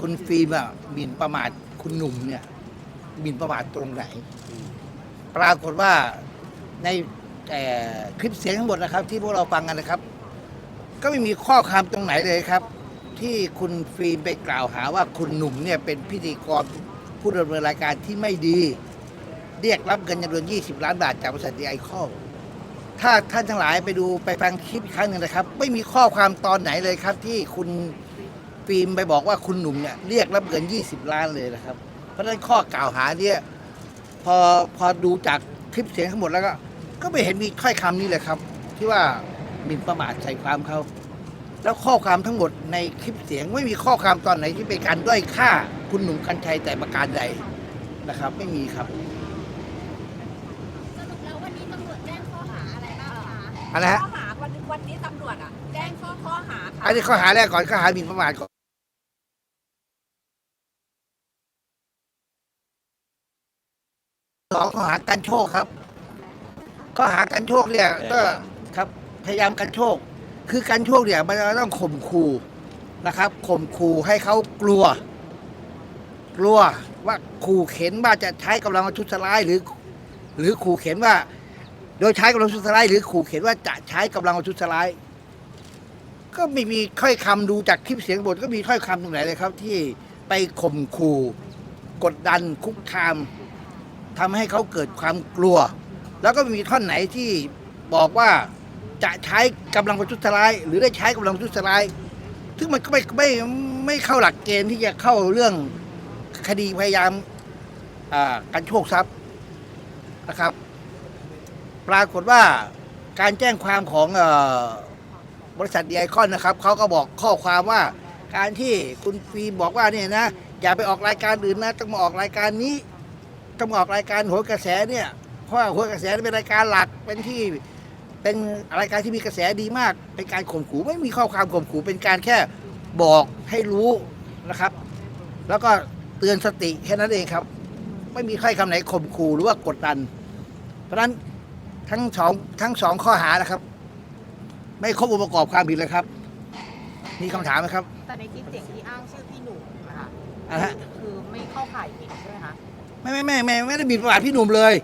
คุณฟิล์มอะหมิ่นประมาทคุณหนุ่มเนี่ยหมิ่นประมาทตรงไหน ปรากฏว่าในเอ่อคลิปเสียงทั้งหมดนะครับ ที่พวกเราฟังกันนะครับ ก็ไม่มีข้อความตรงไหนเลยครับ ที่คุณฟิล์มไปกล่าวหาว่าคุณหนุ่มเนี่ยเป็นพิธีกรผู้ดำเนินรายการที่ไม่ดี เรียกรับเงินจำนวน 20 ล้านบาทจากบริษัทดีไอคอถ้าท่านทั้งหลายไปดูไปฟังคลิปอีกครั้งหนึ่งนะครับ ไม่มีข้อความตอนไหนเลยครับ ที่คุณ ฟิล์มไปบอกว่าคุณหนุ่มเนี่ยเรียกรับเงิน 20 ล้านเลยนะครับ เพราะฉะนั้นข้อกล่าวหาเนี่ยพอพอดูจากคลิปเสียงทั้งหมดแล้วก็ ก็ไม่เห็นมีถ้อยคำนี้เลยครับ ที่ว่าหมิ่นประมาทใส่ความเขาแล้วข้อความทั้งหมดในคลิปเสียงไม่มีข้อความตอนไหนที่เป็นการด้อยค่าคุณหนุ่มกัญชัยแต่ประการใดนะครับ ไม่มีครับสรุปแล้ววันนี้ตำรวจแจ้งข้อหาอะไรบ้างคะอะไรฮะข้อหาวันวันนี้ตำรวจอะแจ้งข้อข้อหาค่ะ อันนี้ข้อหาแรกก่อนข้อหาหมิ่นประมาทก่อนสองข้อหา กันโชคครับข้อหากันโชคเนี่ยก็ครับพยายามกันโชค คือกันโชคเนี่ยมันจะต้องข่มขู่นะครับข่มขู่ให้เขากลัว กลัวว่าขู่เข็นว่าจะใช้กำลังประทุษร้ายหรือ หรือขู่เข็นว่า โดยใช้กำลังประทุษร้ายหรือขู่เข็นว่าจะใช้กำลังประทุษร้ายก็ไม่มีถ้อยคำดูจากคลิปเสียงบทก็มีถ้อยคำตรงไหนเลยครับ ที่ไปข่มขู่ กดดันคุกคาม ทำให้เขาเกิดความกลัว แล้วก็ไม่มีท่อนไหนที่บอกว่าจะใช้กำลังประทุษร้าย หรือได้ใช้กำลังประทุษร้าย ซึ่งมันก็ไม่ไม่ไม่เข้าหลักเกณฑ์ที่จะเข้าเรื่องคดีพยายามการโชคทรัพย์นะครับ ปรากฏว่าการแจ้งความของออบริษัทดีไอคอนนะครับเขาก็บอกข้อความว่าการที่คุณฟิล์มบอกว่าเนี่ยนะ อย่าไปออกรายการอื่นนะ ต้องมาออกรายการนี้ ต้องมาออกรายการโหนกระแสเนี่ย เพราะว่าโหนกระแสเป็นรายการหลักเป็นที่เป็นรายการที่มีกระแสดีมาก เป็นการข่มขู่ไม่มีข้อความข่มขู่เป็นการแค่บอกให้รู้นะครับ แล้วก็เตือนสติแค่นั้นเองครับ ไม่มีใครคำไหนข่มขู่หรือว่ากดดัน เพราะฉะนั้นทั้งสองทั้งสองข้อหานะครับ ไม่ครบองค์ประกอบความผิดเลยครับ มีคำถามไหมครับแต่ในคลิปเสียงที่อ้างชื่อพี่หนุ่มนะคะอะฮะ คือไม่เข้าข่ายผิดใช่ไหมคะ ไม่ไม่ไม่ไม่ไม่ได้หมีประวัติพี่หนุ่มเลย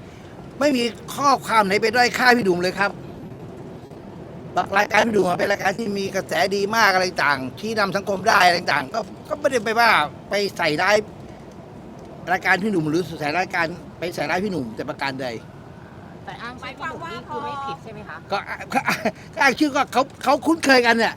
ไม่มีข้อความไหนไปด้อยค่าพี่หนุ่มเลยครับบอกรายการพี่หนุ่มเป็นรายการที่มีกระแสดีมากอะไรต่างชี้นำสังคมได้อะไรต่างก็ก็ไม่ได้ไปว่าไปใส่ร้ายรายการพี่หนุ่มหรือใส่รายการไปใส่ร้ายพี่หนุ่มแต่ประการใดแต่อ้างชื่อพี่หนุ่มนี่คือไม่ผิดใช่ไหมคะก็ก็ก็อ้างชื่อก็เขาเขาคุ้นเคยกันเนี่ย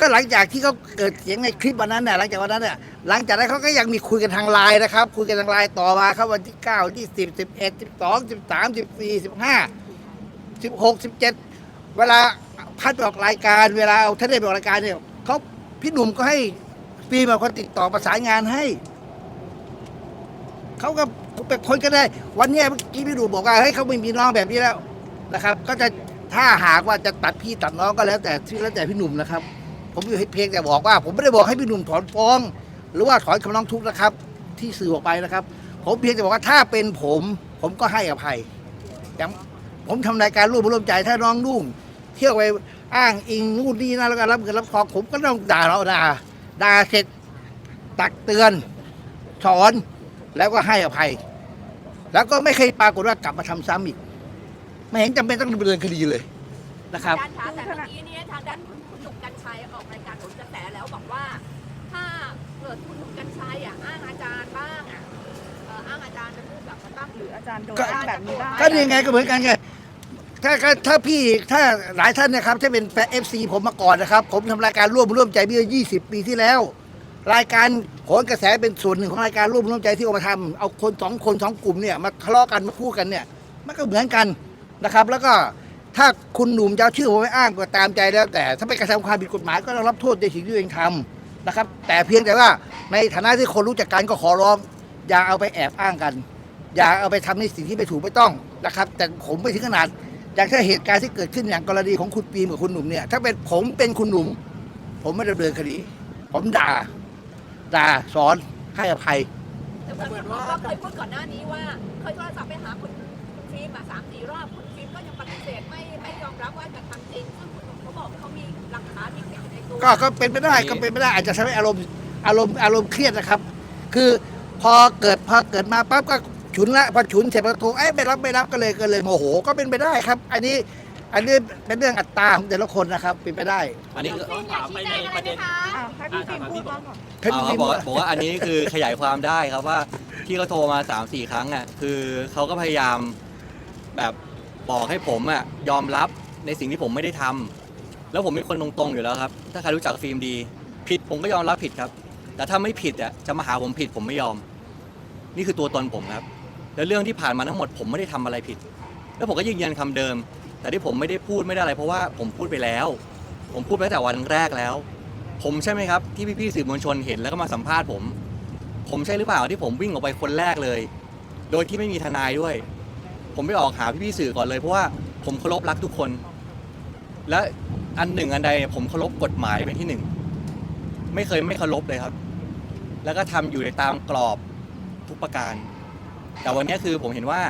ก็หลังจากที่เขาเกิดเสียงในคลิปวันนั้นเนี่ยหลังจากวันนั้นเนี่ยหลังจากนั้นเขาก็ยังมีคุยกันทางไลน์นะครับ คุยกันทางไลน์ต่อมาครับวันที่เก้าที่สิบสิบเอ็ดสิบสองสิบสามสิบสี่สิบห้าสิบหกสิบเจ็ดเวลาพัดออกรายการเวลาเอาท่านได้ออกรายการเนี่ยเขาพี่หนุ่มก็ให้ปีมาคนติดต่อประสานงานให้เขาก็เป็นคนก็ได้ วันเนี้ยเมื่อกี้พี่หนุ่มบอกว่าเฮ้ยเขาไม่มีน้องแบบนี้แล้วนะครับ ก็จะถ้าหากว่าจะตัดพี่ตัดน้องก็แล้วแต่ที่แล้วแต่พี่หนุ่มนะครับ ผมเพียงแต่บอกว่า ผมไม่ได้บอกให้พี่หนุ่มถอนฟ้อง หรือว่าถอนคำร้องทุกข์นะครับ ที่สื่อออกไปนะครับ ผมเพียงแต่บอกว่าถ้าเป็นผม ผมก็ให้อภัยอย่างผมทำรายการร่วมร่วมใจถ้าน้องนุ่งเที่ยวไปอ้างอิงนู่นนี่นั่นแล้วก็รับเงินรับทองผมก็ต้องด่าเราด่าด่าเสร็จตักเตือนสอนแล้วก็ให้อภัย แล้วก็ไม่เคยปรากฏว่ากลับมาทำซ้ำอีก ไม่เห็นจำเป็นต้องดำเนินคดีเลยนะครับ อาจารย์คะแต่เมื่อกี้เนี่ยทางด้านคุณ ชัยออกรายการผลกระแสแล้วบอกว่า ถ้าเกิดคุณหนุ่มกัญชัยอะอ้างอาจารย์บ้างอะเอ่ออ้างอาจารย์เป็นผู้กลับมาตั้งหรืออาจารย์โดนก็ อ้างแบบนี้บ้างก็นี่ไงก็เหมือนกันไงถ้าถ้าถ้าพี่ถ้าหลายท่านนะครับ ถ้าเป็นแฟนเอฟซีผมมาก่อนนะครับ ผมทำรายการร่วมร่วมใจเมื่อ 20 ปีที่แล้ว รายการโหนกระแสเป็นส่วนหนึ่งของรายการร่วมร่วมใจที่เอามาทำเอาคนสองคนสองกลุ่มเนี่ยมาทะเลาะกันมาพูดกันเนี่ย มันก็เหมือนกันนะครับ แล้วก็ ถ้าคุณหนุ่มจะเอาชื่อผมไปอ้างก็ตามใจแล้ว แต่ถ้าไปกระทำความผิดกฎหมายก็ต้องรับโทษในสิ่งที่ตัวเองทำนะครับ แต่เพียงแต่ว่าในฐานะที่คนรู้จักกันก็ขอร้องอย่าเอาไปแอบอ้างกัน อย่าเอาไปทำในสิ่งที่ไม่ถูกไม่ต้องนะครับ แต่ผมไม่ถึงขนาดอย่างถ้าเหตุการณ์ที่เกิดขึ้นอย่างกรณีของคุณปีมกับคุณหนุ่มเนี่ยถ้าเป็นผมเป็นคุณหนุ่ม ผมไม่ดำเนินคดี ผมด่าด่าสอนให้อภัยแต่เหมือนว่าเคยพูดก่อนหน้านี้ว่าเคยโทรศัพท์ไปหาคุณคุณฟิล์มมาสามสี่รอบคุณฟิล์มก็ยังปฏิเสธไม่ รับว่าจะทำจริงซึ่งคุณหนุ่มเขาบอกเขามีหลักฐานมีคลิปในตัวก็ก็เป็นไปได้ก็เป็นไปได้อาจจะใช้อารมณ์อารมณ์อารมณ์เครียดนะครับ คือพอเกิดพอเกิดมาปั๊บก็ฉุนละพอฉุนเสร็จแล้วโทรเอ้ยไม่รับไม่รับก็เลยก็เลยโมโหก็เป็นไปได้ครับ อันนี้อันนี้เป็นเรื่องอัตราของแต่ละคนนะครับเป็นไปได้อันนี้คุณฟิล์มอยากชี้แจงอะไรไหมคะให้พี่ฟิล์มพูดบ้างก่อน เพชรเอาบุเขารีบอกว่าบอกว่าอันนี้คือขยายความได้ครับว่าที่เขาโทรมา3ามสี่ครั้งอะคือเขาก็พยายามแบบบอกให้ผมอะยอมรับ ในสิ่งที่ผมไม่ได้ทำแล้วผมเป็นคนตรงๆอยู่แล้วครับ ถ้าใครรู้จักฟิล์มดี ผิดผมก็ยอมรับผิดครับ แต่ถ้าไม่ผิดอะจะมาหาผมผิดผมไม่ยอม นี่คือตัวตนผมครับ แล้วเรื่องที่ผ่านมาทั้งหมดผมไม่ได้ทำอะไรผิด แล้วผมก็ยืนยันคำเดิม แต่ที่ผมไม่ได้พูดไม่ได้อะไร เพราะว่าผมพูดไปแล้ว ผมพูดไปตั้งแต่วันแรกแล้ว ผมใช่ไหมครับที่พี่ๆสื่อมวลชนเห็นแล้วก็มาสัมภาษณ์ผม ผมใช่หรือเปล่าที่ผมวิ่งออกไปคนแรกเลย โดยที่ไม่มีทนายด้วย ผมไปออกหาพี่ๆสื่อก่อนเลยเพราะว่าผมเคารพรักทุกคน และอันหนึ่งอันใดผมเคารพกฎหมายเป็นที่หนึ่งไม่เคยไม่เคารพเลยครับ แล้วก็ทำอยู่ในตามกรอบทุกประการ แต่วันนี้คือผมเห็นว่า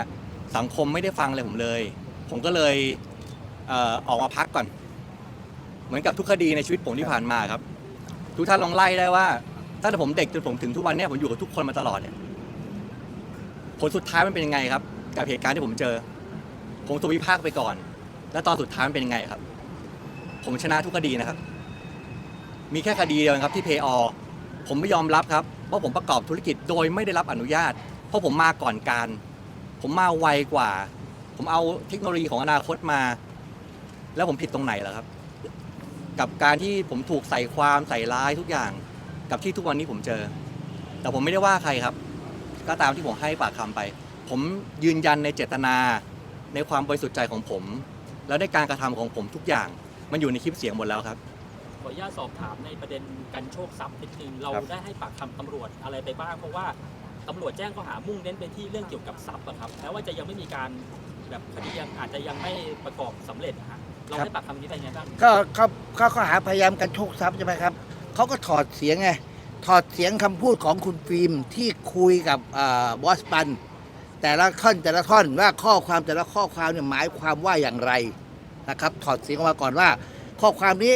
สังคมไม่ได้ฟังเลยผมเลย ผมก็เลยเออออกมาพักก่อน เหมือนกับทุกคดีในชีวิตผมที่ผ่านมาครับ ทุกท่านลองไล่ได้ว่าตั้งแต่ผมเด็กจนผมถึงทุกวันนี้ผมอยู่กับทุกคนมาตลอดเนี่ยผลสุดท้ายมันเป็นยังไงครับ กับเหตุการณ์ที่ผมเจอ ผมถูกวิพากษ์ไปก่อน แล้วตอนสุดท้ายมันเป็นยังไงครับ ผมชนะทุกคดีนะครับ มีแค่คดีเดียวครับที่เพย์อผมไม่ยอมรับครับว่าผมประกอบธุรกิจโดยไม่ได้รับอนุญาต เพราะผมมาก่อนการ ผมมาไวกว่า ผมเอาเทคโนโลยีของอนาคตมา แล้วผมผิดตรงไหนล่ะครับ กับการที่ผมถูกใส่ความใส่ร้ายทุกอย่าง กับที่ทุกวันนี้ผมเจอ แต่ผมไม่ได้ว่าใครครับ ก็ตามที่ผมให้ปากคำไป ผมยืนยันในเจตนาในความบริสุทธิ์ใจของผม แล้วในการกระทำของผมทุกอย่าง มันอยู่ในคลิปเสียงหมดแล้วครับ ขออนุญาตสอบถามในประเด็นการโชคทรัพย์นิดนึงเราครับ ได้ให้ปากคำตำรวจอะไรไปบ้าง เพราะว่าตำรวจแจ้งข้อหามุ่งเน้นไปที่เรื่องเกี่ยวกับทรัพย์อะครับแม้ว่าจะยังไม่มีการแบบคดียังอาจจะยังไม่ประกอบสำเร็จนะฮะเราให้ปากคำนี้ไปไงบ้างก็เขาเขาข้อหาพยายามกันโชคทรัพย์ใช่ไหมครับเขาก็ถอดเสียงไงถอดเสียงคำพูดของคุณฟิล์มที่คุยกับบอสปัน แต่ละท่อนแต่ละท่อนว่าข้อความแต่ละข้อความเนี่ยหมายความว่าอย่างไร นะครับ ถอดเสียงออกมาก่อนว่า ข้อความนี้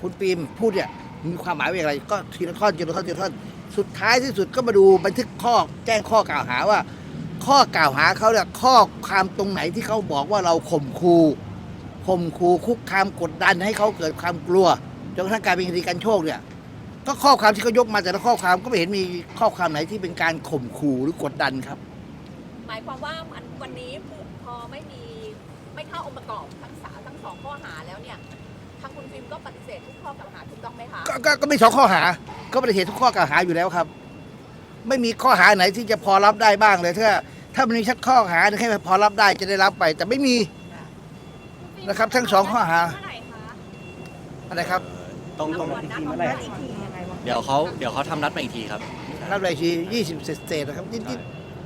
คุณฟิล์มพูดเนี่ยมีความหมายว่าอย่างไรก็ทีละท่อนทีละท่อนทีละท่อนสุดท้ายที่สุดก็มาดูบันทึกข้อแจ้งข้อกล่าวหาว่า ข้อกล่าวหาเขาเนี่ยข้อความตรงไหนที่เขาบอกว่าเราข่มขู่ข่มขู่คุกคามกดดันให้เขาเกิดความกลัวจนกระทั่งกลายเป็นคดีการโชคเนี่ยก็ข้อความที่เขายกมาแต่ละข้อความก็ไม่เห็นมีข้อความไหนที่เป็นการข่มขู่หรือกดดันครับ หมายความว่ามันวันนี้พอไม่มี ไม่เข้าองค์ประกอบทั้งสามทั้งสองข้อหาแล้วเนี่ยทางคุณฟิล์มก็ปฏิเสธทุกข้อกล่าวหาถูกต้องไหมคะก็ก็ก็มีสองข้อหา ก็ปฏิเสธทุกข้อกล่าวหาอยู่แล้วครับ ไม่มีข้อหาไหนที่จะพอรับได้บ้างเลย ถ้าถ้ามันมีชักข้อหาหนึ่งให้พอรับได้จะได้รับไป แต่ไม่มี นะครับทั้งสองข้อหา เมื่อไหร่คะอะไรครับต้องต้องนัดวันนัดวันนัดอีกทียังไงบ้างเดี๋ยวเขาเดี๋ยวเขาทำนัดมาอีกทีครับ รับรายชียี่สิบเศษๆนะครับนิด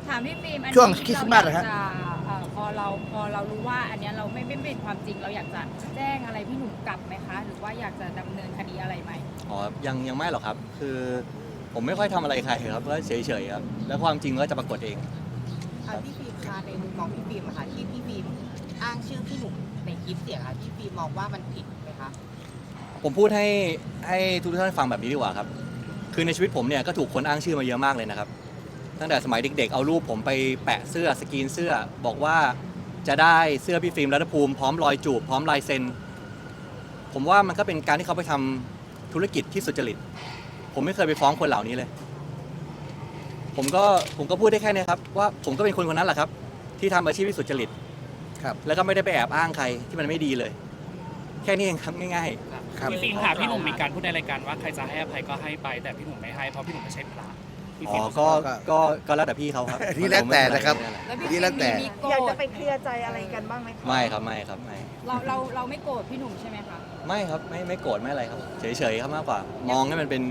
ถามพี่ฟิล์มอันนี้ช่วงคริสต์มาสเหรอฮะเาอยากจะเอ่อ พอเราพอเรารู้ว่าอันเนี้ยเราไม่ไม่เป็นความจริงเราอยากจะแจ้งอะไรพี่หนุ่มกลับไหมคะ หรือว่าอยากจะดำเนินคดีอะไรไหมอ๋อยังยังไม่หรอกครับ คือผมไม่ค่อยทำอะไรใครครับก็เฉยๆครับ แล้วความจริงก็จะปรากฏเองอะพี่ฟิล์มคะในมุมมองพี่ฟิล์มอะค่ะที่พี่ฟิล์มอ้างชื่อพี่หนุ่มในคลิปเสียงอะพี่ฟิล์มมองว่ามันผิดไหมคะผมพูดให้ให้ทุกท่านฟังแบบนี้ดีกว่าครับ คือในชีวิตผมเนี่ยก็ถูกคนอ้างชื่อมาเยอะมากเลยนะครับ ตั้งแต่สมัยเด็ก ๆ เอารูปผมไปแปะเสื้อสกรีนเสื้อ บอกว่าจะได้เสื้อพี่ฟิล์มรัตภูมิพร้อมรอยจูบพร้อมลายเซ็น ผมว่ามันก็เป็นการที่เขาไปทำธุรกิจที่สุจริต ผมไม่เคยไปฟ้องคนเหล่านี้เลย ผมก็ผมก็พูดได้แค่เนี้ครับ ว่าผมก็เป็นคนคนนั้นแหละครับ ที่ทำอาชีพที่สุจริต ครับ แล้วก็ไม่ได้ไปแอบอ้างใครที่มันไม่ดีเลย แค่นี้เองครับง่ายๆๆครับ พี่ฟิล์มค่ะพี่หนุ่มมีการพูดในรายการว่าใครจะให้อภัยก็ให้ไปแต่พี่หนุ่มไม่ให้เพราะพี่หนุ่มไม่ใช่พระพี่ อ๋ฟิอล์มก็ก็ก็แล้วแต่พี่เขาครับนี่แล้วแต่นะครับแล้วพี่นี่ฟิแล้ล์วมแต่มีมีโกรอยากจะธไปเคลียร์ใจอะไรกันบ้างไหมคะไม่ครับไม่ครับไม่เราเราเราไม่โกรธพี่หนุ่มใช่ไหมคะ ไม่ครับไม่ไม่โกรธไม่อะไรครับ เฉยๆครับมากกว่ามองให้มันเป็น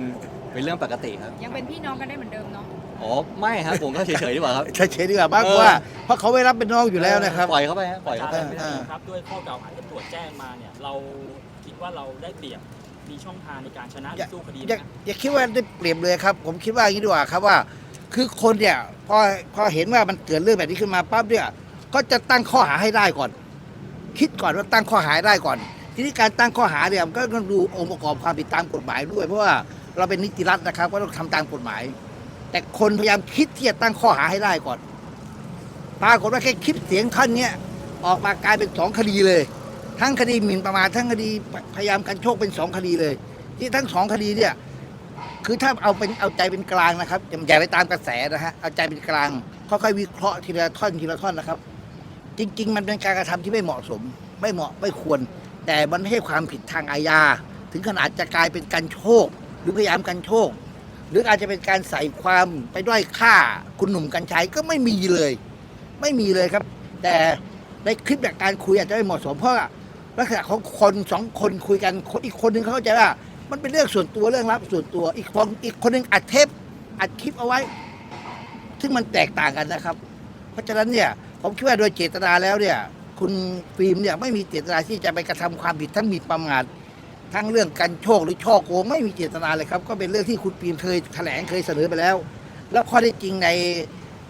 เป็นเรื่องปกติครับยังเป็นพี่น้องกันได้เหมือนเดิมเนาะอ๋อไม่ครับผมก็เฉยๆดีกว่าครับ เฉยๆดีกว่าบ้างเพราะว่า เพราะเขาไม่รับเป็นน้องอยู่แล้วนะครับ ปล่อยเขาไปฮะปล่อยเขาไปอาจารย์อ่าครับด้วยข้อกล่าวหาที่ตำรวจแจ้งมาเนี่ย เราคิดว่าเราได้เปรียบ มีช่องทางในการชนะหรือสู้คดีไหมอย่าฮะอย่าคิดว่าได้เปรียบเลยครับ ผมคิดว่าอย่างนี้ดีกว่าครับว่า คือคนเนี่ยพอพอเห็นว่ามันเกิดเรื่องแบบนี้ขึ้นมาปั๊บเนี่ยก็จะตั้งข้อหาให้ได้ก่อน คิดก่อนว่าตั้งข้อหาให้ได้ก่อน ทีนี้การตั้งข้อหาเนี่ยมันก็ต้องดูองค์ประกอบความผิดตามกฎหมายด้วย เพราะว่าเราเป็นนิติรัฐนะครับ ก็ต้องทำตามกฎหมาย แต่คนพยายามคิดที่จะตั้งข้อหาให้ได้ก่อนปรากฏว่าแค่คลิปเสียงท่านเนี้ยออกมากลายเป็นสองคดีเลย ทั้งคดีหมิ่นประมาททั้งคดีพยายามกันโชคเป็นสองคดีเลย ที่ทั้งสองคดีเนี่ยคือถ้าเอาเป็นเอาใจเป็นกลางนะครับอย่าไปตามกระแสนะฮะเอาใจเป็นกลางค่อยๆวิเคราะห์ทีละท่อนทีละท่อนนะครับ จริง ๆ มันเป็นการกระทำที่ไม่เหมาะสม ไม่เหมาะไม่ควร แต่มันไม่ใช่ความผิดทางอาญาถึงขนาดจะกลายเป็นการโชค หรือพยายามกันโชค หรืออาจจะเป็นการใส่ความไปด้อยค่าคุณหนุ่มกัญชัยก็ไม่มีเลย ไม่มีเลยครับ แต่ในคลิปแบบการคุยอาจจะไม่เหมาะสมเพราะ ลักษณะของคนสองคนคุยกันคนอีกคนหนึ่งเขาเข้าใจว่า มันเป็นเรื่องส่วนตัวเรื่องลับส่วนตัว อีกคนอีกคนหนึ่งอัดเทปอัดคลิปเอาไว้ ซึ่งมันแตกต่างกันนะครับ เพราะฉะนั้นเนี่ย ผมคิดว่าโดยเจตนาแล้วเนี่ย คุณฟิล์มเนี่ยไม่มีเจตนาที่จะไปกระทำความผิดทั้งหมีประมาททั้งเรื่องการโชคหรือช่อโกงไม่มีเจตนาเลยครับ ก็เป็นเรื่องที่คุณฟิล์มเคยแถลงเคยเสนอไปแล้ว แล้วข้อท็จจริงใน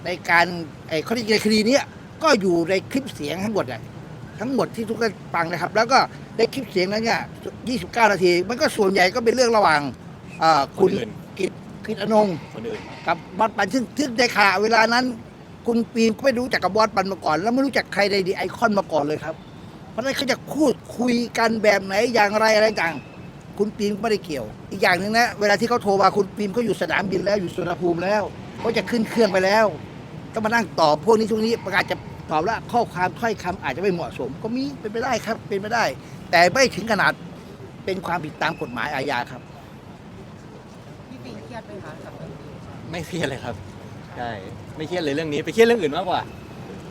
ในการไอ้ข้อท็จจริงในคดีนี้ก็อยู่ในคลิปเสียงทั้งหมดอะ ทั้งหมดที่ทุกท่านฟังนะครับ แล้วก็ในคลิปเสียงนั้นเนี่ย29 นาที มันก็ส่วนใหญ่ก็เป็นเรื่องระหว่างเอ่อคุณคนอื่น กิตกิตอนงค์คนอื่น กับบอสปันซึ่งซึ่งในขณะเวลานั้น คุณปีนก็ไม่รู้จักกับบอสปันมาก่อน แล้วไม่รู้จักใครในดีไอคอนมาก่อนเลยครับ เพราะฉะนั้นเขาจะพูดคุยกันแบบไหนอย่างไรอะไรต่างคุณปีนก็ไม่ได้เกี่ยว อีกอย่างหนึ่งนะเวลาที่เขาโทรมาคุณปีนก็อยู่สนามบินแล้วอยู่สุวรรณภูมิแล้วเขาจะขึ้นเครื่องไปแล้วก็มานั่งตอบพวกนี้ช่วงนี้ประกาศจะ ตอบแล้วข้อความถ้อยคำอาจจะไม่เหมาะสม ก็มีเป็นไปได้ครับ เป็นไปได้ แต่ไม่ถึงขนาดเป็นความผิดตามกฎหมายอาญาครับพี่ฟิล์มเครียดไหมคะกับเรื่องนี้ไม่เครียดเลยครับใช่ไม่เครียดเลยเรื่องนี้ ไปเครียดเรื่องอื่นมากกว่า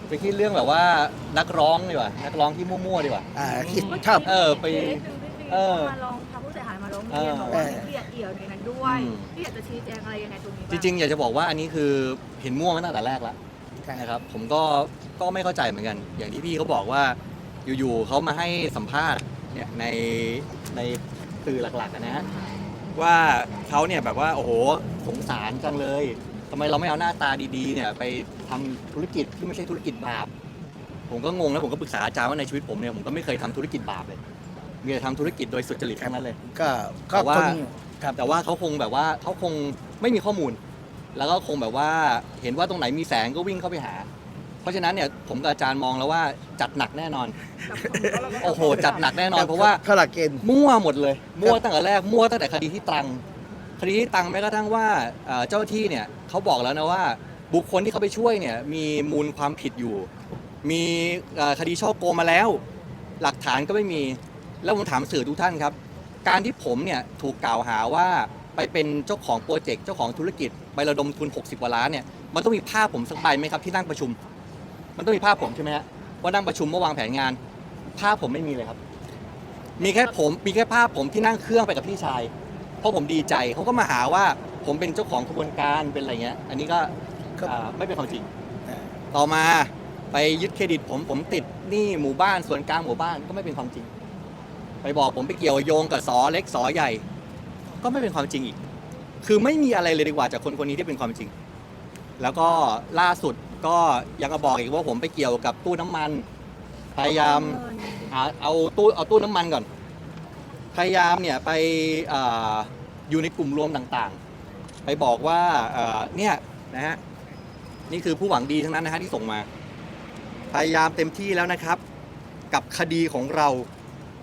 ไปเครียดเรื่องแบบว่านักร้องดีกว่านักร้องที่มั่วๆดีกว่าอ่าคิดชอบ เออไป เออมาลองพาผู้เสียหายมาร้องเรียนบอกว่าเออเครียดเอี่ยวในนั้นด้วยอืมพี่อยากจะชี้แจงอะไรยังไงตรงนี้จบ้างริงๆอยากจะบอกว่าอันนี้คือเห็นม่วงมาตั้งแต่แรกแล้ว นะครับผมก็ก็ไม่เข้าใจเหมือนกัน อย่างที่พี่เขาบอกว่าอยู่ๆเขามาให้สัมภาษณ์เนี่ยในในสื่อหลักๆอะนะ ว่าเขาเนี่ยแบบว่าโอ้โหสงสารจังเลยทำไมเราไม่เอาหน้าตาดีๆเนี่ยไปทำธุรกิจที่ไม่ใช่ธุรกิจบาป ผมก็งงแล้วผมก็ปรึกษาอาจารย์ว่าในชีวิตผมเนี่ยผมก็ไม่เคยทำธุรกิจบาปเลย มีแต่ทำธุรกิจโดยสุจริตทั้งนั้นเลย ก็ก็แต่ว่า คนครับแต่ว่าเขาคงแบบว่าเขาคงไม่มีข้อมูล แล้วก็คงแบบว่าเห็นว่าตรงไหนมีแสงก็วิ่งเข้าไปหา เพราะฉะนั้นเนี่ยผมกับอาจารย์มองแล้วว่าจัดหนักแน่นอน โอ้โห จัดหนักแน่นอนเพราะว่าเขาหลักเกณฑ์ มั่วหมดเลย มั่วตั้งแต่แรก มั่วตั้งแต่คดีที่ตรัง คดีที่ตรังแม้กระทั่งว่าเอ่อเจ้าหน้าที่เนี่ยเขาบอกแล้วนะว่า บุคคลที่เขาไปช่วยเนี่ยมีมูลความผิดอยู่ มีเอ่อคดีช่อโกงมาแล้ว หลักฐานก็ไม่มี แล้วผมถามสื่อทุกท่านครับ การที่ผมเนี่ยถูกกล่าวหาว่า ไปเป็นเจ้าของโปรเจกต์เจ้าของธุรกิจไประดมทุน 60กว่าล้านเนี่ยมันต้องมีภาพผมสักใบไหมครับที่นั่งประชุม มันต้องมีภาพผมใช่ไหมฮะว่านั่งประชุมเมื่อวางแผนงาน ภาพผมไม่มีเลยครับ มีแค่ผมมีแค่ภาพผมที่นั่งเครื่องไปกับพี่ชาย เพราะผมดีใจเขาก็มาหาว่าผมเป็นเจ้าของขบวนการเป็นอะไรเงี้ย อันนี้ก็ครับอ่าไม่เป็นความจริงอ่าต่อมาไปยึดเครดิตผมผมติดหนี้หมู่บ้านส่วนกลางหมู่บ้านก็ไม่เป็นความจริง ไปบอกผมไปเกี่ยวโยงกับสอเล็กสอใหญ่ ก็ไม่เป็นความจริงอีก คือไม่มีอะไรเลยดีกว่าจากคนคนนี้ที่เป็นความจริง แล้วก็ล่าสุดก็ยังมาบอกอีกว่าผมไปเกี่ยวกับตู้น้ำมัน พยายามหาเอาตู้เอาตู้น้ำมันก่อน พยายามเนี่ยไปออยู่ในกลุ่มรวมต่างๆ ไปบอกว่าเอ่อเนี่ยนะฮะนี่คือผู้หวังดีทั้งนั้นนะฮะที่ส่งมา พยายามเต็มที่แล้วนะครับ กับคดีของเรา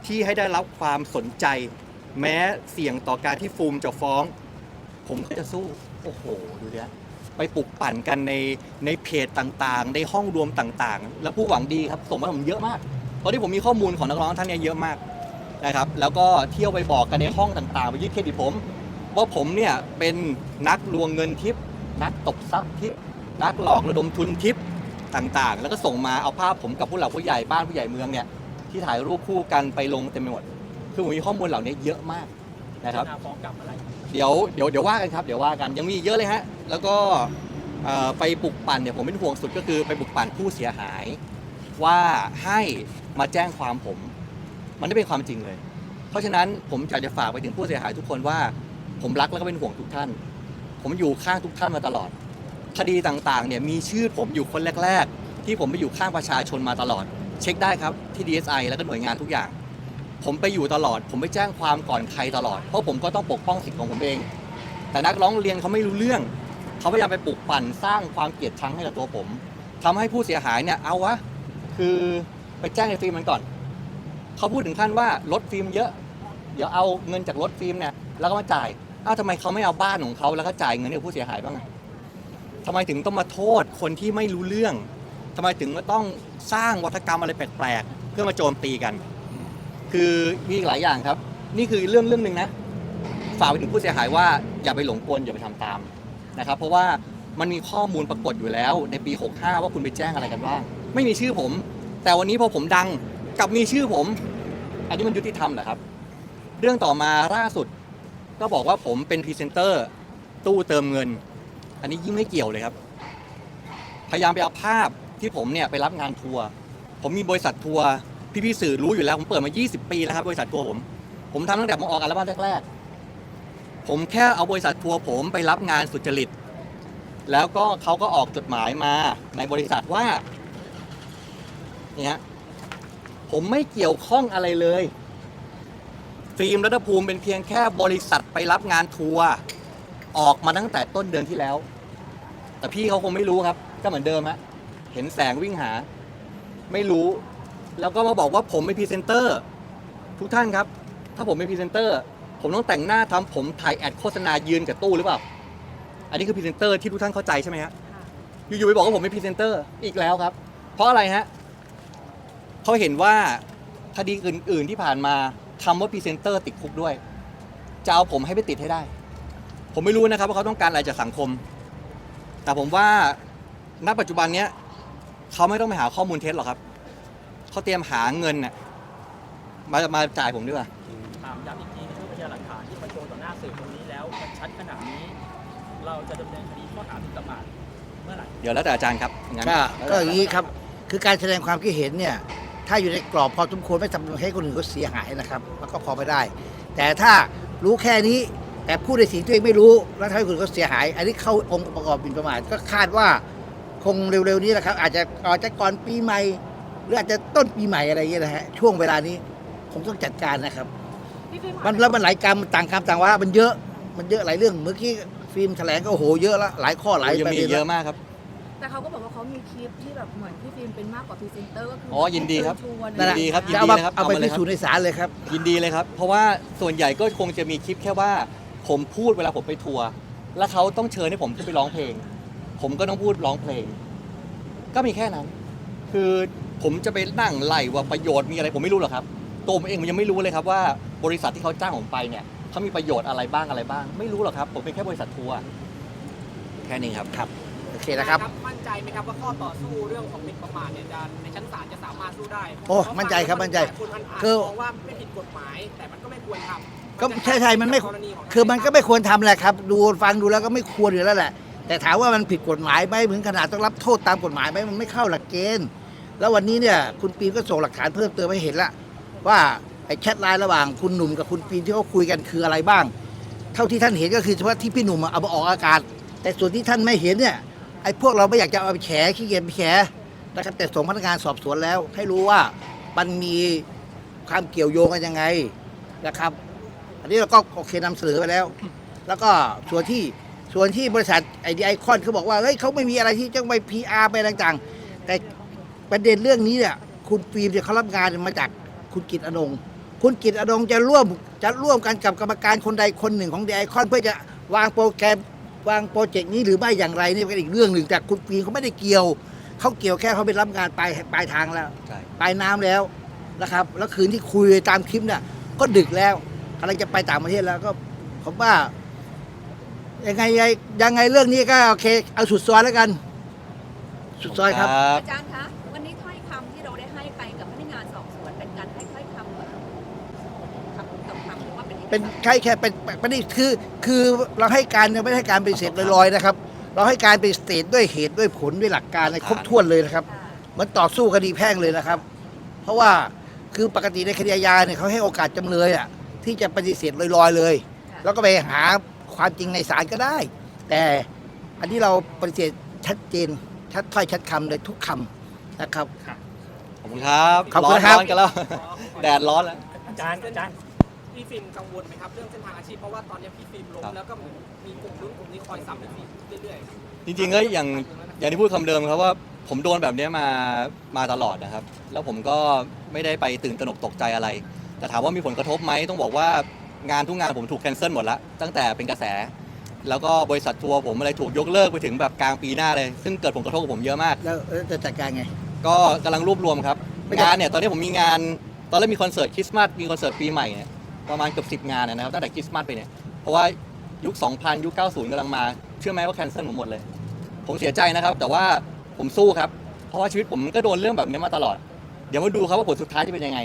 ที่ให้ได้รับความสนใจ แม้เสี่ยงต่อการที่ฟูมจะฟ้อง ผมก็จะสู้ โอ้โห ดูดิฮะไปปลุกปั่นกันในในเพจต่างๆ ในห้องรวมต่างๆ แล้วผู้หวังดีครับส่งมาผมเยอะมากตอนที่ผมมีข้อมูลของนักร้องท่านเนี้เยอะมากนะครับ แล้วก็เที่ยวไปบอกกันในห้องต่างๆ ไปยึดเครดิตผม ว่าผมเนี่ยเป็นนักลวงเงินทิป นักตบทรัพย์ทิป นักหลอกระดมทุนทิปต่างๆ แล้วก็ส่งมาเอาภาพผมกับผู้หลักผู้ใหญ่บ้านผู้ใหญ่เมืองเนี่ยที่ถ่ายรูปคู่กันไปลงเต็มไปหมด คือผมมีข้อมูลเหล่านี้เยอะมากนะครับหน้าฟ้องกลับอะไรเดี๋ยวเดี๋ยวเดี๋ยวว่ากันครับเดี๋ยวว่ากันยังมีอีกเยอะเลยฮะแล้วก็เอ่อไปปลุกปั่นเนี่ยผมเป็นห่วงสุดก็คือไปปลุกปั่นผู้เสียหาย ว่าให้มาแจ้งความผม มันไม่เป็นความจริงเลย เพราะฉะนั้นผมอยากจะฝากไปถึงผู้เสียหายทุกคนว่า ผมรักแล้วก็เป็นห่วงทุกท่าน ผมอยู่ข้างทุกท่านมาตลอด คดีต่างๆเนี่ยมีชื่อผมอยู่คนแรก ๆ ที่ผมไปอยู่ข้างประชาชนมาตลอด เช็คได้ครับที่ DSI แล้วก็หน่วยงานทุกอย่าง ผมไปอยู่ตลอด ผมไปแจ้งความก่อนใครตลอด เพราะผมก็ต้องปกป้องสิทธิ์ของผมเอง แต่นักร้องเรียนเขาไม่รู้เรื่อง เขาพยายามไปปลุกปั่นสร้างความเกลียดชังให้กับตัวผมทำให้ผู้เสียหายเนี่ย เอาวะ คือไปแจ้งในฟิล์มมันก่อน เขาพูดถึงขั้นว่ารถฟิล์มเยอะ เดี๋ยวเอาเงินจากรถฟิล์มเนี่ย แล้วก็มาจ่าย อ้าวทำไมเขาไม่เอาบ้านของเขาแล้วก็จ่ายเงินให้ผู้เสียหายบ้างอะทำไมถึงต้องมาโทษคนที่ไม่รู้เรื่องทำไมถึงมาต้องสร้างวัฒกรรมอะไรแปลกๆ เพื่อมาโจมตีกัน คือมีอีกหลายอย่างครับ นี่คือเรื่องเรื่องหนึ่งนะฝากไปถึงผู้เสียหายว่าอย่าไปหลงกลอย่าไปทำตามนะครับ เพราะว่ามันมีข้อมูลปรากฏอยู่แล้ว ในปี 65 ว่าคุณไปแจ้งอะไรกันบ้างไม่มีชื่อผม แต่วันนี้พอผมดังกลับมีชื่อผม อันนี้มันยุติธรรมเหรอครับ เรื่องต่อมาล่าสุด ก็บอกว่าผมเป็นพรีเซนเตอร์ตู้เติมเงิน อันนี้ยิ่งไม่เกี่ยวเลยครับ พยายามไปเอาภาพที่ผมเนี่ยไปรับงานทัวร์ผมมีบริษัททัวร์ พี่ๆสื่อรู้อยู่แล้ว ผมเปิดมา 20 ปีแล้วครับบริษัททัวร์ผม ผมทำตั้งแต่มาออกอัลบั้มแรกๆผมแค่เอาบริษัททัวร์ผมไปรับงานสุจริต แล้วก็เขาก็ออกจดหมายมาในบริษัทว่าเนี่ยผมไม่เกี่ยวข้องอะไรเลยฟิล์มรัฐภูมิเป็นเพียงแค่บริษัทไปรับงานทัวร์ออกมาตั้งแต่ต้นเดือนที่แล้ว แต่พี่เขาคงไม่รู้ครับ ก็เหมือนเดิมฮะเห็นแสงวิ่งหา ไม่รู้ แล้วก็มาบอกว่าผมเป็นพรีเซนเตอร์ ทุกท่านครับ ถ้าผมเป็นพรีเซนเตอร์ ผมต้องแต่งหน้าทำผมถ่ายแอดโฆษณายืนกับตู้หรือเปล่า อันนี้คือพรีเซนเตอร์ที่ทุกท่านเข้าใจใช่ไหมฮะอยู่ๆไปบอกว่าผมเป็นพรีเซนเตอร์อีกแล้วครับ เพราะอะไรฮะเขาเห็นว่าคดีอื่น ๆที่ผ่านมาคำว่าพรีเซนเตอร์ติดคุกด้วยจะเอาผมให้ไปติดให้ได้ ผมไม่รู้นะครับว่าเขาต้องการอะไรจากสังคม แต่ผมว่าณปัจจุบันเนี้ยเขาไม่ต้องไปหาข้อมูลเท็จหรอกครับ เขาเตรียมหาเงินน่ะมามาจ่ายผมดีกว่า ถามย้ำอีกทีนะครับพยานหลักฐานที่มาโชว์ต่อหน้าสื่อตรงนี้แล้วมันชัดขนาดนี้ เราจะดำเนินคดีข้อหาหมิ่นประมาทเมื่อไหร่ เดี๋ยวแล้วแต่อาจารย์ครับงั้นก็แล้วแต่ก็อย่างนี้ครับ คือการแสดงความคิดเห็นเนี่ย ถ้าอยู่ในกรอบพอสมควรไม่ทำให้คนอื่นเขาเสียหายนะครับแล้วก็พอไปได้ แต่ถ้ารู้แค่นี้ แต่พูดในสิ่งที่ตัวเองไม่รู้ แล้วทำให้คนอื่นเขาเสียหาย อันนี้เข้าองค์ประกอบหมิ่นประมาทก็คาดว่าคงเร็วๆนี้แหละครับ อาจจะอาจจะก่อนปีใหม่ห รืออาจจะต้นปีใหม่อะไรอย่างเงี้ยนะฮะช่วงเวลานี้คงต้องจัดการนะครับ พี่ฟิล์มมันแล้วมันหลายกรรมต่างกรรมต่างวาระมันเยอะมันเยอะหลายเรื่องเมื่อกี้ฟิล์มแถลงก็โอ้โหเยอะละหลายข้อหลายยังประมีเด็นเยละ อะมากครับ แต่เขาก็บอกว่าเขามีคลิปที่แบบเหมือนพี่ฟิล์มเป็นมากกว่าพรีเซนเตอร์ก็คืออ๋อยินดีครับ เชิญชวนนั่นแหละยินดีครับยินจะดีเอามานะครับเอาไปเอามาเลยพิครับสูจน์ในศาลเลยครับ ยินดีเลยครับ เพราะว่าส่วนใหญ่ก็คงจะมีคลิปแค่ว่าผมพูดเวลาผมไปทัวร์แล้วเขาต้องเชิญให้ผมขึ้นไปร้องเพลง ผมก็ต้องพูดร้องเพลง ก็มีแค่นั้น คือ ผมจะไปนั่งไล่ว่าประโยชน์มีอะไรผมไม่รู้หรอกครับ ตัวผมเองผมยังไม่รู้เลยครับว่าบริษัทที่เขาจ้างผมไปเนี่ยเขามีประโยชน์อะไรบ้างอะไรบ้าง ไม่รู้หรอกครับ ผมเป็นแค่บริษัททัวร์แค่นี้ครับครับโอเคนะครับ มั่นใจไหมครับว่าข้อต่อสู้เรื่องของหมิ่นประมาทเนี่ยจะในชั้นศาลจะสามารถสู้ได้โอ้มั่นใจครับมั่นใจคุณมันอาจคือ มองว่าไม่ผิดกฎหมาย แต่มันก็ไม่ควรทำก็ใช่ใช่มันไม่ กรณีของคือมันก็ไม่ควรทำแหละครับ ดูฟังดูแล้วก็ไม่ควรอยู่แล้วแหละ แต่ถามว่ามันผิดกฎหมายไหมถึงขนาดต้องรับโทษตามกฎหมายไหมมันไม่เข้าหลักเกณฑ์ แล้ววันนี้เนี่ยคุณปีนก็ส่งหลักฐานเพิ่มเติมให้เห็นละว่าไอ้แชทไลน์ระหว่างคุณหนุ่มกับคุณปีนที่เขาคุยกันคืออะไรบ้าง เท่าที่ท่านเห็นก็คือเฉพาะที่พี่หนุ่มเอามาออกอากาศ แต่ส่วนที่ท่านไม่เห็นเนี่ยไอ้พวกเราไม่อยากจะเอาไปแฉขี้เกียจไปแฉนะครับแต่ส่งพนักงานสอบสวนแล้ว ให้รู้ว่ามันมีความเกี่ยวโยงกันยังไงนะครับ อันนี้เราก็โอเคนำเสนอไปแล้ว แล้วก็ส่วนที่ส่วนที่บริษัทไอดีไอคอนเขาบอกว่าเฮ้ยเขาไม่มีอะไรที่จะไป PR ไปต่างๆ แต่ ประเด็นเรื่องนี้เนี่ยคุณฟิล์มเนี่ยเขารับงานมาจากคุณกิตอนงค์คุณกิตอนงค์จะร่วมจะร่วมกันกับกรรมการคนใดคนหนึ่งของดีไอคอนเพื่อจะวางโปรแกรมวางโปรเจกต์นี้หรือไม่อย่างไรนี่เป็นอีกเรื่องหนึ่งแต่คุณฟิล์มเขาไม่ได้เกี่ยวเขาเกี่ยวแค่เขาไปรับงานปลายปลายทางแล้วใช่ ปลายน้ำแล้วนะครับ แล้วคืนที่คุยตามคลิปเนี่ยก็ดึกแล้วกำลังจะไปต่างประเทศแล้วก็ผมว่า ยังไงยังไงเรื่องนี้ก็โอเค เอาสุดซอยแล้วกัน สุดซอยครับ อาจารย์คะ เป็นเป็นแค่แค่เป็นเป็นนี่คือคือเราให้การเนี่ยไม่ได้ให้การเป็นเศษลอยๆนะครับ เราให้การเป็นสเตทด้วยเหตุด้วยผลด้วยหลักการในครบถ้วนเลยนะครับค่ะเหมือนต่อสู้คดีแพ่งเลยนะครับ เพราะว่าคือปกติในคดีอาญาเนี่ยเขาให้โอกาสจำเลยอะที่จะปฏิเสธลอยๆเลย แล้วก็ไปหาความจริงในศาลก็ได้ แต่อันนี้เราปฏิเสธชัดเจนชัดถ้อยชัดคำเลยทุกคำนะครับขอบคุณครับขอบคุณครับร้อนๆกันแล้วแดดร้อนแล้วอาจารย์อาจารย์ พี่ฟิล์มกังวลไหมครับเรื่องเส้นทางอาชีพเพราะว่าตอนนี้พี่ฟิล์มล้มครับแล้วก็มีกลุ่มนู้นกลุ่มนี้คอยซ้ำพี่ฟิล์มเรื่อยๆครับจริงๆก็อย่างอย่างที่พูดคำเดิมครับว่าผมโดนแบบเนี้ยมามาตลอดนะครับ แล้วผมก็ไม่ได้ไปตื่นตระหนกตกใจอะไร แต่ถามว่ามีผลกระทบไหมต้องบอกว่างานทุกงานผมถูกแคนเซิลหมดแล้วตั้งแต่เป็นกระแส แล้วก็บริษัททัวร์ผมอะไรถูกยกเลิกไปถึงแบบกลางปีหน้าเลย ซึ่งเกิดผลกระทบกับผมเยอะมาก แล้วแล้วจะจัดการไง ก็กำลังรวบรวมครับไม่ได้งานเนี่ยตอนนี้ผมมีงานตอนแรกมีคอนเสิร์ตคริสต์มาสมีคอนเสิร์ตปีใหม่เนี่ย ประมาณเกือบสิบงานนะครับตั้งแต่คริสต์มาสไปเนี่ยเพราะว่ายุค 2000 ยุค 90กำลังมาเชื่อไหมว่าแคนเซิลผมหมดเลย ผมเสียใจนะครับ แต่ว่าผมสู้ครับ เพราะว่าชีวิตผมก็โดนเรื่องแบบนี้มาตลอด เดี๋ยวมาดูครับว่าผลสุดท้ายจะเป็นยังไง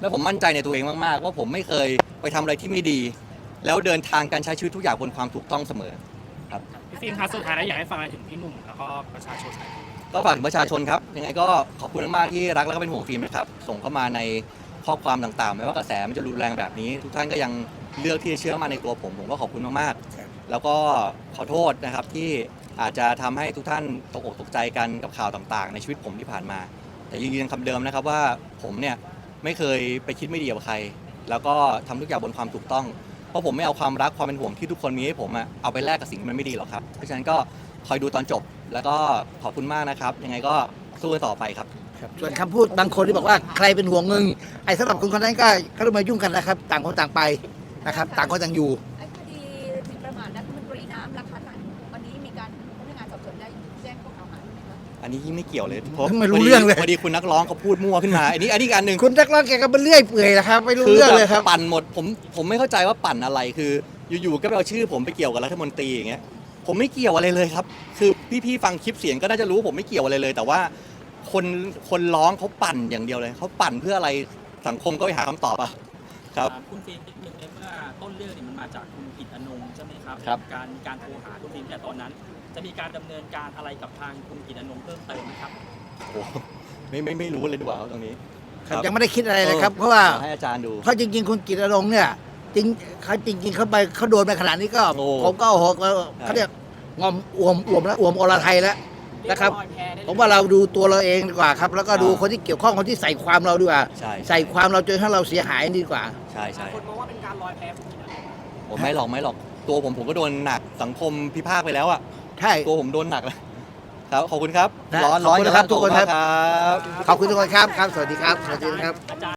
แล้วผมมั่นใจในตัวเองมากๆ ว่าผมไม่เคยไปทำอะไรที่ไม่ดี แล้วเดินทางการใช้ชีวิตทุกอย่างบนความถูกต้องเสมอพี่ฟิล์มคะสุดท้ายแล้วอยากให้ฟังอะไรถึงพี่หนุ่มแล้วก็ประชาชนก็ฝากถึงประชาชนครับยังไงก็ขอบคุณมากๆที่รักและก็เป็นห่วงฟิล์มนะครับส่งเข้ามาใน ข้อความต่างๆไม่ว่ากระแสมันจะรุนแรงแบบนี้ ทุกท่านก็ยังเลือกที่จะเชื่อมาในตัวผม ผมก็ขอบคุณมากครับๆแล้วก็ขอโทษนะครับที่อาจจะทำให้ทุกท่านตกอกตกใจกันกับข่าวต่างๆ ในชีวิตผมที่ผ่านมา แต่ยืนยันคำเดิมนะครับว่าผมเนี่ยไม่เคยไปคิดไม่ดีกับใคร แล้วก็ทำทุกอย่างบนความถูกต้อง เพราะผมไม่เอาความรักความเป็นห่วงที่ทุกคนมีให้ผมอะเอาไปแลกกับสิ่งที่มันไม่ดีหรอกครับ เพราะฉะนั้นก็คอยดูตอนจบ แล้วก็ขอบคุณมากนะครับ ยังไงก็สู้กันต่อไปครับครับ ส่วนคำพูดบางคนที่บอกว่าใครเป็นห่วงมึงไอ้สำหรับคนคนนั้นก็ก็ต้องมายุ่งกันนะครับ ต่างคนต่างไปนะครับ ต่างคนต่างอยู่ ไอ้คดีหมิ่นประมาทนักมนตรีน้ำราคานั้นวันนี้มีการพนักงานสอบสวนได้แจ้งข้อกล่าวหาไหมคะอันนี้ยิ่งไม่เกี่ยวเลยเพราะไม่รู้เรื่องเลย พอดีคุณนักร้องเขาพูดมั่วขึ้นมา อันนี้อันนี้อีกอันหนึ่งคุณนักร้องแกก็เป็นเรื่อยเปื่อยนะครับ ไม่รู้คือเรื่องแบเลยครับบปั่นหมดผมผมไม่เข้าใจว่าปั่นอะไรคือ อยู่ๆก็ไปเอาชื่อผมไปเกี่ยวกับรัฐมนตรีอย่างเงี้ยผมไม่เกี่ยวอะไรเลยครับ คือพี่ๆฟังคลิปเสียงก็น่าจะรู้ว่าผมไม่เกี่ยวอะไรเลย แต่ว่า คนคนร้องเขาปั่นอย่างเดียวเลยเขาปั่นเพื่ออะไรสังคมก็ไปหาคำตอบอะครับอ่าคุณฟิล์มนิดนึงในเมื่อต้นเรื่องเนี่ยมันมาจากคุณกิตอนงค์ใช่ไหมครับครับ การการโทรหาคุณฟิล์มแต่ตอนนั้น จะมีการดำเนินการอะไรกับทางคุณกิตอนงค์เพิ่มเติมไหมครับ โอ้โหไม่ไม่ไม่รู้เลยดีกว่าครับตรงนี้ครับยังไม่ได้คิดอะไรเลยครับ เพราะว่าดี๋ยให้อาจารย์ดู เพราะจริง ๆ คุณกิตติรงค์เนี่ยจริงเขาจริง ๆ เขาไปเขาโดนไปขนาดนี้ก็ โอ้ผมก็โอ้โหเขาเรียกงอมอวมอวมแล้วอวมอรไทยแล้ว นะครับ ผมว่าเราดูตัวเราเองดีกว่าครับ แล้วก็ดูคนที่เกี่ยวข้องคนที่ใส่ความเราดีกว่า ใช่ ใส่ความเราจนให้เราเสียหายดีกว่า ใช่ใช่คนมองว่าเป็นการลอยแพคุณกิตติผมไม่หรอกไม่หรอก ตัวผมผมก็โดนหนักสังคมพิพากษ์ไปแล้วอะใช่ตัวผมโดนหนักแล้วครับขอบคุณครับนะร้อนขอบคุณร้อนนะครับทุกคนครับครับ ขอบคุณทุกคนครับครับ สวัสดีครับ สวัสดีครับอาจารย์